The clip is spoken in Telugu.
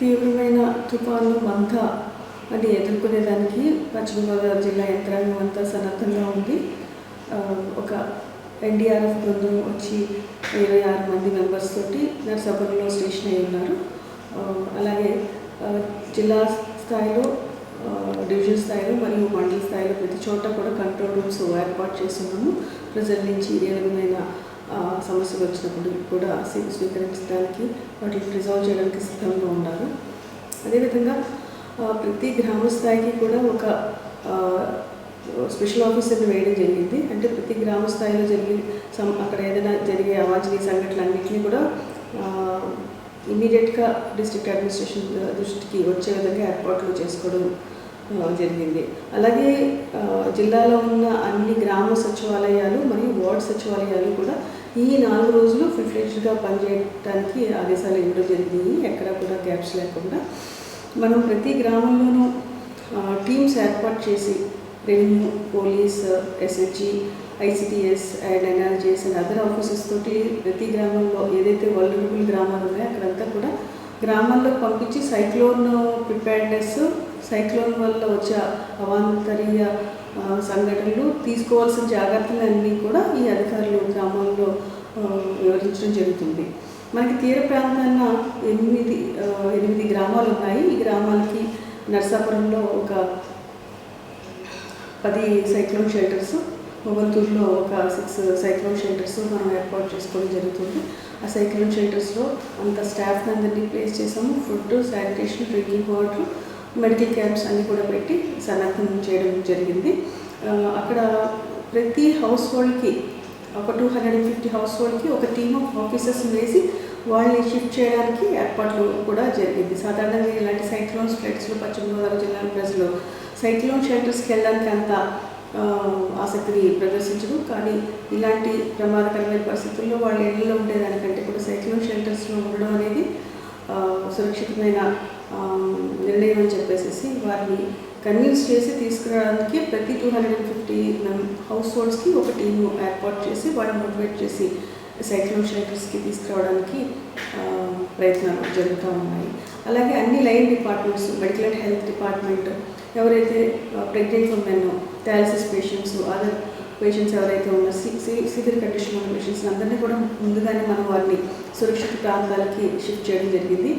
తీవ్రమైన తుఫాను మంత అని ఎదుర్కొనేదానికి పశ్చిమ గోదావరి జిల్లా యంత్రాంగం అంతా సన్నద్ధంగా ఉంది. ఒక ఎన్డీఆర్ఎఫ్ బృందం వచ్చి ఇరవై ఆరు మంది మెంబర్స్ తోటి నర్సాపురంలో స్టేషన్ అయి ఉన్నారు. అలాగే జిల్లా స్థాయిలో డివిజన్ స్థాయిలో మరియు మండల స్థాయిలో ప్రతి చోట కూడా కంట్రోల్ రూమ్స్ ఏర్పాటు చేస్తున్నాము. ప్రజల నుంచి ఏ విధమైన సమస్యలు వచ్చినప్పుడు కూడా స్వీ- స్వీకరించడానికి వాటిని రిజాల్వ్ చేయడానికి సిద్ధంగా ఉన్నారు అదేవిధంగా ప్రతి గ్రామ స్థాయికి కూడా ఒక స్పెషల్ ఆఫీసర్ని వేయడం జరిగింది. అంటే ప్రతి గ్రామ స్థాయిలో జరిగే సం అక్కడ ఏదైనా జరిగే అవాంఛనీయ సంఘటనలు అన్నింటినీ కూడా ఇమీడియట్గా డిస్ట్రిక్ట్ అడ్మినిస్ట్రేషన్ దృష్టికి వచ్చే విధంగా ఏర్పాట్లు చేసుకోవడం జరిగింది. అలాగే జిల్లాలో ఉన్న అన్ని గ్రామ సచివాలయాలు మరియు వార్డ్ సచివాలయాలు కూడా ఈ నాలుగు రోజులు ఫుల్ఫ్లెడ్జ్గా పనిచేయడానికి ఆదేశాలు ఇవ్వడం జరిగింది. ఎక్కడ కూడా గ్యాప్స్ లేకుండా. మనం ప్రతి గ్రామంలోనూ టీమ్స్ ఏర్పాటు చేసి revenue police SHG ICTS and NRGS and other offices తోటి ప్రతి గ్రామంలో ఏదైతే వల్నరబుల్ గ్రామాలు ఉన్నాయో అక్కడంతా కూడా గ్రామాల్లో పంపించి సైక్లోన్ ప్రిపేర్నెస్ సైక్లోన్ వల్ల వచ్చే అవాంతరీయ సంఘటనలు తీసుకోవాల్సిన జాగ్రత్తలన్నీ కూడా ఈ అధికారులు గ్రామాల్లో వివరించడం జరుగుతుంది. మనకి తీర ప్రాంతాన ఎనిమిది ఎనిమిది గ్రామాలు ఉన్నాయి. ఈ గ్రామాలకి నర్సాపురంలో ఒక పది సైక్లోన్ షెల్టర్స్ మొగల్తూరులో ఒక సిక్స్ సైక్లోన్ షెల్టర్స్ మనం ఏర్పాటు చేసుకోవడం జరుగుతుంది. ఆ సైక్లోన్ షెల్టర్స్లో అంత స్టాఫ్ అందరినీ ప్లేస్ చేసాము. Food sanitation drinking water medical camps అన్నీ కూడా పెట్టి సన్నద్ధం చేయడం జరిగింది. అక్కడ ప్రతి హౌస్ హోల్డ్కి ఒక two hundred and fifty house హోల్డ్కి ఒక టీమ్ ఆఫ్ ఆఫీసర్స్ వేసి వాళ్ళని షిఫ్ట్ చేయడానికి ఏర్పాట్లు కూడా జరిగింది. సాధారణంగా ఇలాంటి సైక్లోన్స్ ఫ్లడ్స్లో పశ్చిమ గోదావరి జిల్లా ప్రజలు సైక్లోన్ షెల్టర్స్కి వెళ్ళడానికి అంత ఆసక్తిని ప్రదర్శించరు. కానీ ఇలాంటి ప్రమాదకరమైన పరిస్థితుల్లో వాళ్ళ ఇళ్ళలో ఉండేదానికంటే కూడా సైక్లోన్ షెల్టర్స్లో ఉండడం అనేది సురక్షితమైన నిర్ణయం అని చెప్పేసి వారిని కన్విన్స్ చేసి తీసుకురావడానికి ప్రతి two hundred and fifty house హోల్డ్స్కి ఒక టీము ఏర్పాటు చేసి వాళ్ళని మోటివేట్ చేసి సైక్లోన్ షెల్టర్స్కి తీసుకురావడానికి ప్రయత్నాలు జరుగుతూ ఉన్నాయి. అలాగే అన్ని line departments medical and health department ఎవరైతే pregnant women dialysis patients other patients ఎవరైతే ఉన్న సివియర్ కండిషన్ ఉన్న పేషెంట్స్ అందరినీ కూడా ముందుగానే మనం వారిని సురక్షిత ప్రాంతాలకి షిఫ్ట్ చేయడం జరిగింది.